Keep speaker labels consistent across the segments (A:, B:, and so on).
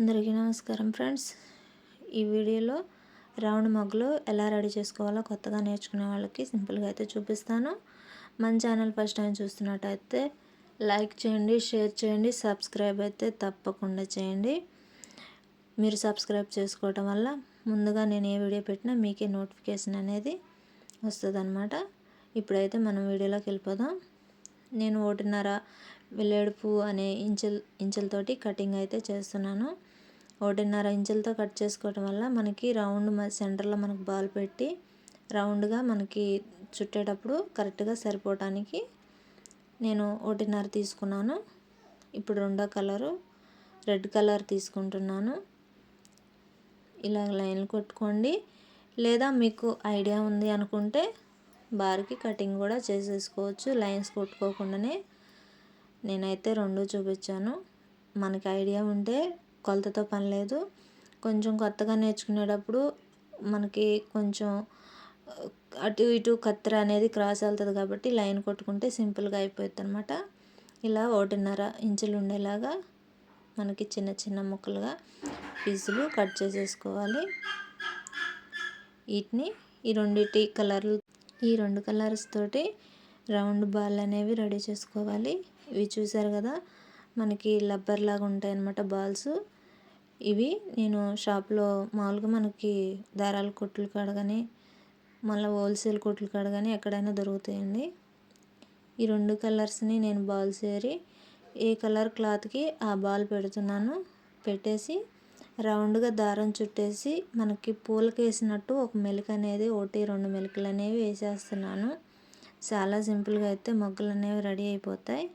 A: అందరికీ నమస్కారం ఫ్రెండ్స్. ఈ వీడియోలో రౌండ్ మగ్గులు ఎలా రెడీ చేసుకోవాలో కొత్తగా నేర్చుకునే వాళ్ళకి సింపుల్గా అయితే చూపిస్తాను. మన ఛానల్ ఫస్ట్ టైం చూస్తున్నట్టయితే లైక్ చేయండి షేర్ చేయండి సబ్స్క్రైబ్ అయితే తప్పకుండా చేయండి. మీరు సబ్స్క్రైబ్ చేసుకోవటం వల్ల ముందుగా నేను ఏ వీడియో పెట్టినా మీకే నోటిఫికేషన్ అనేది వస్తుంది ఇప్పుడైతే మనం వీడియోలోకి వెళ్ళిపోదాం. నేను ఒకటిన్నర వెల్లేడుపు అనే ఇంచెల్ ఇంచెలతోటి కటింగ్ అయితే చేస్తున్నాను. ఒకటిన్నర ఇంచులతో కట్ చేసుకోవడం వల్ల మనకి రౌండ్ సెంటర్లో మనకు బాల్ పెట్టి రౌండ్గా మనకి చుట్టేటప్పుడు కరెక్ట్గా సరిపోవటానికి నేను ఒకటిన్నర తీసుకున్నాను. ఇప్పుడు రెండో కలరు రెడ్ కలర్ తీసుకుంటున్నాను. ఇలా లైన్లు కొట్టుకోండి. లేదా మీకు ఐడియా ఉంది అనుకుంటే బార్కి కటింగ్ కూడా చేసేసుకోవచ్చు. లైన్స్ కొట్టుకోకుండానే నేనైతే రెండు చూపించాను. మనకి ఐడియా ఉంటే కొలతతో పని లేదు. కొంచెం కొత్తగా నేర్చుకునేటప్పుడు మనకి కొంచెం అటు ఇటు కత్తెర అనేది క్రాస్ వెళ్తుంది కాబట్టి లైన్ కొట్టుకుంటే సింపుల్గా అయిపోతుంది అనమాట ఇలా ఒకటిన్నర ఇంచులు ఉండేలాగా మనకి చిన్న చిన్న ముక్కలుగా పీసులు కట్ చేసేసుకోవాలి. వీటిని ఈ రెండింటి కలర్లు ఈ రెండు కలర్స్ తోటి రౌండ్ బాల్ అనేవి రెడీ చేసుకోవాలి. ఇవి చూసారు కదా మనకి లబ్బర్ లాగా ఉంటాయి అన్నమాట బాల్స్. ఇవి నేను షాప్లో మామూలుగా మనకి దారాల కొట్లు కడగానే మళ్ళీ హోల్సేల్ కొట్లు కడగానే ఎక్కడైనా దొరుకుతాయండి. ఈ రెండు కలర్స్ని నేను బాల్స్ ఏరి ఏ కలర్ క్లాత్కి ఆ బాల్ పెడుతున్నాను పెట్టేసి రౌండ్గా దారం చుట్టేసి మనకి పూలకి వేసినట్టు ఒక మెలిక అనేది ఒకటి రెండు మెలికలు అనేవి వేసేస్తున్నాను. చాలా సింపుల్గా అయితే మొగ్గలు అనేవి రెడీ అయిపోతాయి.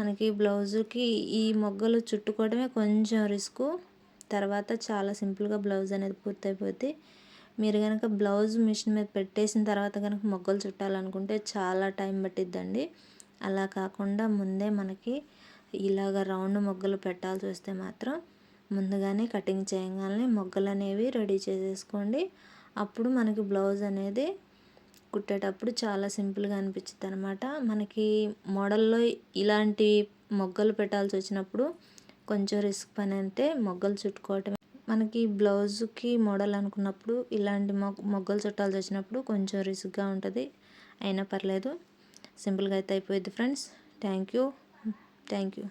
A: మనకి బ్లౌజుకి ఈ మొగ్గలు చుట్టుకోవడమే కొంచెం రిస్క్. తర్వాత చాలా సింపుల్గా బ్లౌజ్ అనేది పూర్తయిపోద్ది. మీరు కనుక బ్లౌజ్ మిషన్ మీద పెట్టేసిన తర్వాత కనుక మొగ్గలు చుట్టాలనుకుంటే చాలా టైం పట్టిద్దండి. అలా కాకుండా ముందే మనకి ఇలాగ రౌండ్ మొగ్గలు పెట్టాల్సి వస్తే మాత్రం ముందుగానే కటింగ్ చేయగానే మొగ్గలు అనేవి రెడీ చేసేసుకోండి. అప్పుడు మనకి బ్లౌజ్ అనేది కుట్టేటప్పుడు చాలా సింపుల్గా అనిపించింది అనమాట మనకి మోడల్లో ఇలాంటి మొగ్గలు పెట్టాల్సి వచ్చినప్పుడు కొంచెం రిస్క్ పని అంటే మొగ్గలు చుట్టుకోవటం మనకి బ్లౌజ్కి మోడల్ అనుకున్నప్పుడు ఇలాంటి మొగ్గలు చుట్టాల్సి వచ్చినప్పుడు కొంచెం రిస్క్గా ఉంటుంది. అయినా పర్లేదు. సింపుల్గా అయితే అయిపోయింది friends. Thank you thank you